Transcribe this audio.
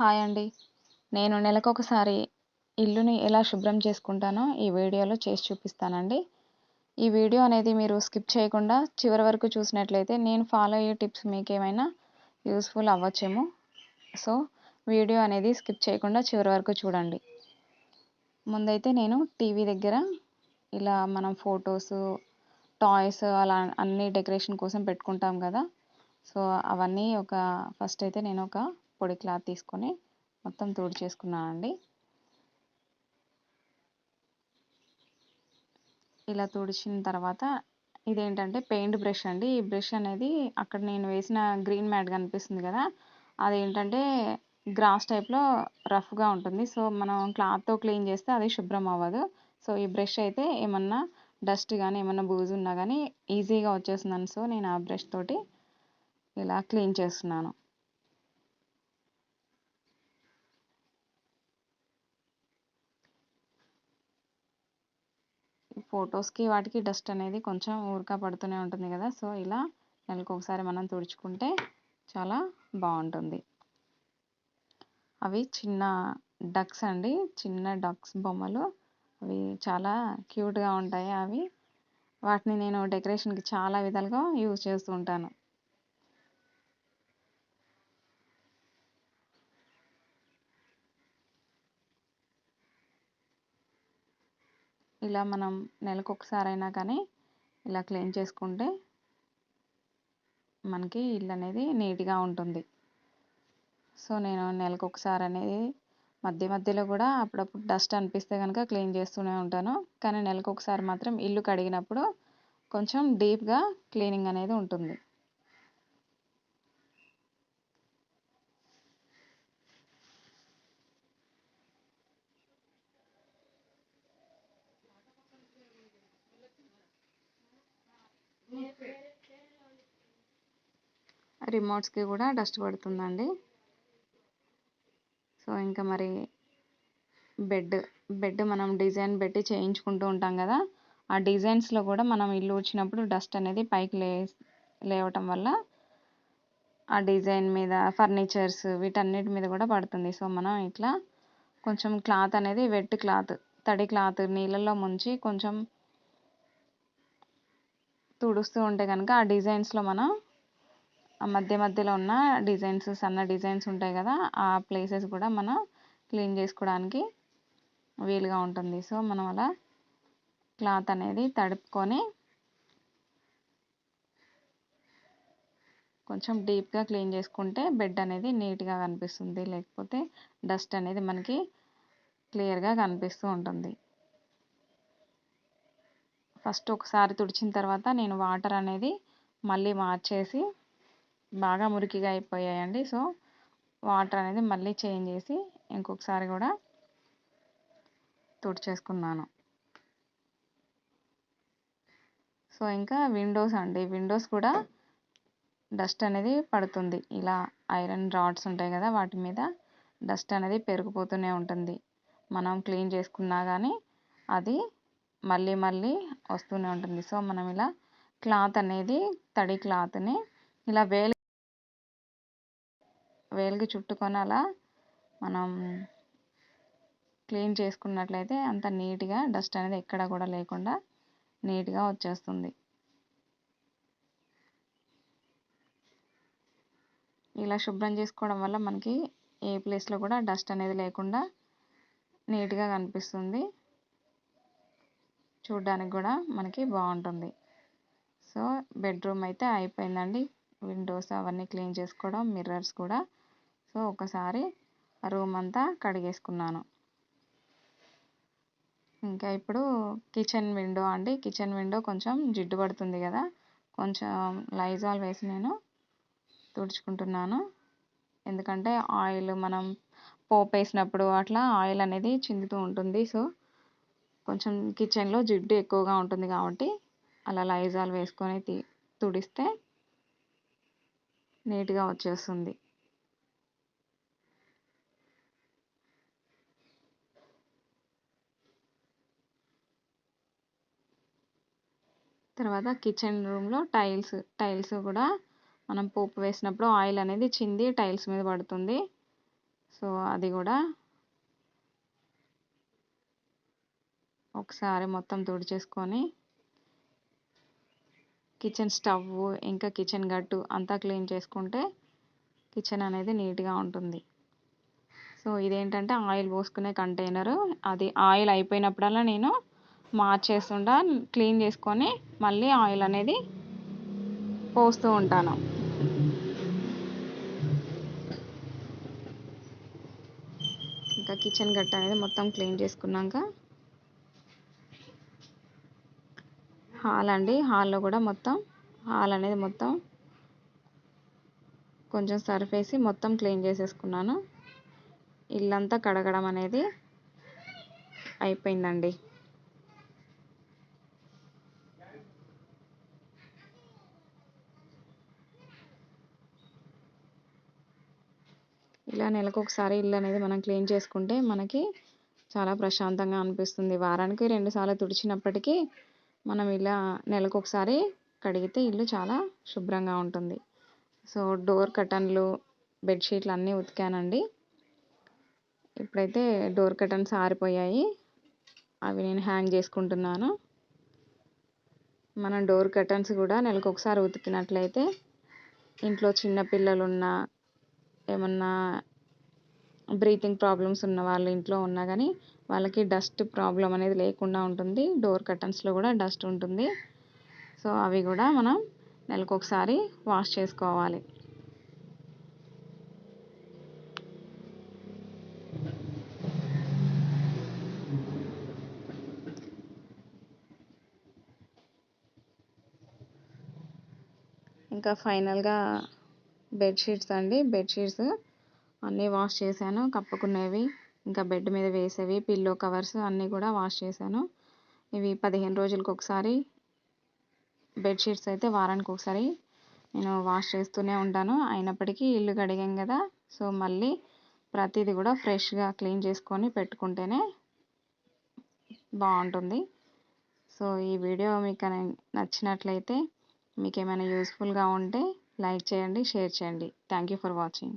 Hi అండి. నేను నెలకొకసారి ఇల్లుని ఎలా శుభ్రం చేసుకుంటానో ఈ వీడియోలో చేసి చూపిస్తానండి. ఈ వీడియో అనేది మీరు స్కిప్ చేయకుండా చివరి వరకు చూసినట్లయితే నేను ఫాలో అయ్యే టిప్స్ మీకు ఏమైనా యూస్ఫుల్ అవ్వచ్చేమో. సో వీడియో అనేది స్కిప్ చేయకుండా చివరి వరకు చూడండి. ముందైతే నేను టీవీ దగ్గర ఇలా మనం ఫొటోస్ టాయ్స్ అలా అన్ని డెకరేషన్ కోసం పెట్టుకుంటాం కదా. సో అవన్నీ ఒక ఫస్ట్ అయితే నేను ఒక పొడి క్లాత్ తీసుకొని మొత్తం తుడిచేసుకున్నానండి. ఇలా తుడిచిన తర్వాత ఇదేంటంటే పెయింట్ బ్రష్ అండి. ఈ బ్రష్ అనేది అక్కడ నేను వేసిన గ్రీన్ మ్యాట్ కనిపిస్తుంది కదా అది ఏంటంటే గ్రాస్ టైప్లో రఫ్గా ఉంటుంది. సో మనం క్లాత్తో క్లీన్ చేస్తే అది శుభ్రం అవ్వదు. సో ఈ బ్రష్ అయితే ఏమన్నా డస్ట్ కానీ ఏమన్నా బూజు ఉన్నా కానీ ఈజీగా వచ్చేస్తుందని. సో నేను ఆ బ్రష్ తోటి ఇలా క్లీన్ చేస్తున్నాను. ఫొటోస్కి వాటికి డస్ట్ అనేది కొంచెం ఊరక పడుతూనే ఉంటుంది కదా. సో ఇలా నెలకు ఒకసారి మనం తుడుచుకుంటే చాలా బాగుంటుంది. అవి చిన్న డక్స్ అండి. చిన్న డక్స్ బొమ్మలు. అవి చాలా క్యూట్గా ఉంటాయి అవి. వాటిని నేను డెకరేషన్కి చాలా విధాలుగా యూజ్ చేస్తూ ఉంటాను. ఇలా మనం నెలకు ఒకసారైనా కానీ ఇలా క్లీన్ చేసుకుంటే మనకి ఇల్లు అనేది నీట్గా ఉంటుంది. సో నేను నెలకు ఒకసారి అనేది మధ్య మధ్యలో కూడా అప్పుడప్పుడు డస్ట్ అనిపిస్తే కనుక క్లీన్ చేస్తూనే ఉంటాను. కానీ నెలకు ఒకసారి మాత్రం ఇల్లు కడిగినప్పుడు కొంచెం డీప్గా క్లీనింగ్ అనేది ఉంటుంది. రిమోట్స్కి కూడా డస్ట్ పడుతుందండి. సో ఇంకా మరి బెడ్ బెడ్ మనం డిజైన్ పెట్టి చేయించుకుంటూ ఉంటాం కదా ఆ డిజైన్స్లో కూడా మనం ఇల్లు వచ్చినప్పుడు డస్ట్ అనేది పైకి లే లేవటం వల్ల ఆ డిజైన్ మీద ఫర్నిచర్స్ వీటన్నిటి మీద కూడా పడుతుంది. సో మనం ఇట్లా కొంచెం క్లాత్ అనేది వెట్ క్లాత్ తడి క్లాత్ నీళ్ళల్లో ముంచి కొంచెం తుడుస్తూ ఉంటే కనుక ఆ డిజైన్స్లో మనం మధ్య మధ్యలో ఉన్న డిజైన్స్ సన్న డిజైన్స్ ఉంటాయి కదా ఆ ప్లేసెస్ కూడా మనం క్లీన్ చేసుకోవడానికి వీలుగా ఉంటుంది. సో మనం అలా క్లాత్ అనేది తడుపుకొని కొంచెం డీప్గా క్లీన్ చేసుకుంటే బెడ్ అనేది నీట్గా కనిపిస్తుంది. లేకపోతే డస్ట్ అనేది మనకి క్లియర్గా కనిపిస్తూ ఉంటుంది. ఫస్ట్ ఒకసారి తుడిచిన తర్వాత నేను వాటర్ అనేది మళ్ళీ మార్చేసి బాగా మురికిగా అయిపోయాయండి. సో వాటర్ అనేది మళ్ళీ చేంజ్ చేసి ఇంకొకసారి కూడా తుడిచేసుకున్నాను. సో ఇంకా విండోస్ అండి. విండోస్ కూడా డస్ట్ అనేది పడుతుంది. ఇలా ఐరన్ రాడ్స్ ఉంటాయి కదా వాటి మీద డస్ట్ అనేది పెరిగిపోతూనే ఉంటుంది. మనం క్లీన్ చేసుకున్నా కానీ అది మళ్ళీ మళ్ళీ వస్తూనే ఉంటుంది. సో మనం ఇలా క్లాత్ అనేది తడి క్లాత్ని ఇలా వేలు వేలికి చుట్టుకొని అలా మనం క్లీన్ చేసుకున్నట్లయితే అంత నీట్గా డస్ట్ అనేది ఎక్కడ కూడా లేకుండా నీట్గా వచ్చేస్తుంది. ఇలా శుభ్రం చేసుకోవడం వల్ల మనకి ఏ ప్లేస్లో కూడా డస్ట్ అనేది లేకుండా నీట్గా కనిపిస్తుంది. చూడడానికి కూడా మనకి బాగుంటుంది. సో బెడ్రూమ్ అయితే అయిపోయిందండి. విండోస్ అవన్నీ క్లీన్ చేసుకోవడం మిర్రర్స్ కూడా. సో ఒకసారి రూమ్ అంతా కడిగేసుకున్నాను. ఇంకా ఇప్పుడు కిచెన్ విండో అండి. కిచెన్ విండో కొంచెం జిడ్డు పడుతుంది కదా. కొంచెం లైజాల్ వేసి నేను తుడుచుకుంటున్నాను. ఎందుకంటే ఆయిల్ మనం పోపు వేసినప్పుడు అట్లా ఆయిల్ అనేది చిందుతూ ఉంటుంది. సో కొంచెం కిచెన్లో జిడ్డు ఎక్కువగా ఉంటుంది కాబట్టి అలా లైజాల్ వేసుకొని తుడిస్తే నీట్గా వచ్చేస్తుంది. తర్వాత కిచెన్ రూమ్లో టైల్స్ టైల్స్ కూడా మనం పోపు వేసినప్పుడు ఆయిల్ అనేది చింది టైల్స్ మీద పడుతుంది. సో అది కూడా ఒకసారి మొత్తం తుడిచేసుకొని కిచెన్ స్టవ్ ఇంకా కిచెన్ గట్టు అంతా క్లీన్ చేసుకుంటే కిచెన్ అనేది నీట్గా ఉంటుంది. సో ఇదేంటంటే ఆయిల్ పోసుకునే కంటైనరు. అది ఆయిల్ అయిపోయినప్పుడల్లా నేను మార్చేస్తుంటా క్లీన్ చేసుకొని మళ్ళీ ఆయిల్ అనేది పోస్తూ ఉంటాను. ఇంకా కిచెన్ గట్ట అనేది మొత్తం క్లీన్ చేసుకున్నాక హాల్ అండి హాల్లో కూడా మొత్తం హాల్ అనేది మొత్తం కొంచెం సర్ఫ్ వేసి మొత్తం క్లీన్ చేసేసుకున్నాను. ఇల్లంతా కడగడం అనేది అయిపోయిందండి. ఇలా నెలకు ఒకసారి ఇల్లు అనేది మనం క్లీన్ చేసుకుంటే మనకి చాలా ప్రశాంతంగా అనిపిస్తుంది. వారానికి రెండుసార్లు తుడిచినప్పటికీ మనం ఇలా నెలకు ఒకసారి కడిగితే ఇల్లు చాలా శుభ్రంగా ఉంటుంది. సో డోర్ కటన్లు బెడ్షీట్లు అన్నీ ఉతికానండి. ఇప్పుడైతే డోర్ కటన్స్ ఆరిపోయాయి. అవి నేను హ్యాంగ్ చేసుకుంటున్నాను. మనం డోర్ కర్టన్స్ కూడా నెలకు ఒకసారి ఉతికినట్లయితే ఇంట్లో చిన్నపిల్లలు ఉన్నా ఏమన్నా బ్రీతింగ్ ప్రాబ్లమ్స్ ఉన్న వాళ్ళు ఇంట్లో ఉన్నా కానీ వాళ్ళకి డస్ట్ ప్రాబ్లం అనేది లేకుండా ఉంటుంది. డోర్ కర్టన్స్లో కూడా డస్ట్ ఉంటుంది. సో అవి కూడా మనం నెలకు ఒకసారి వాష్ చేసుకోవాలి. ఇంకా ఫైనల్గా బెడ్షీట్స్ అండి. బెడ్షీట్స్ అన్నీ వాష్ చేశాను. కప్పుకునేవి. ఇంకా బెడ్ మీద వేసేవి పిల్లో కవర్స్ అన్నీ కూడా వాష్ చేశాను. ఇవి పదిహేను రోజులకు ఒకసారి బెడ్షీట్స్ అయితే వారానికి ఒకసారి నేను వాష్ చేస్తూనే ఉంటాను. అయినప్పటికీ ఇల్లు కడిగాం కదా సో మళ్ళీ ప్రతిదీ కూడా ఫ్రెష్గా క్లీన్ చేసుకొని పెట్టుకుంటేనే బాగుంటుంది. సో ఈ వీడియో మీకు నచ్చినట్లయితే మీకు ఏమైనా యూస్ఫుల్గా ఉంటే లైక్ చేయండి షేర్ చేయండి. Thank you for watching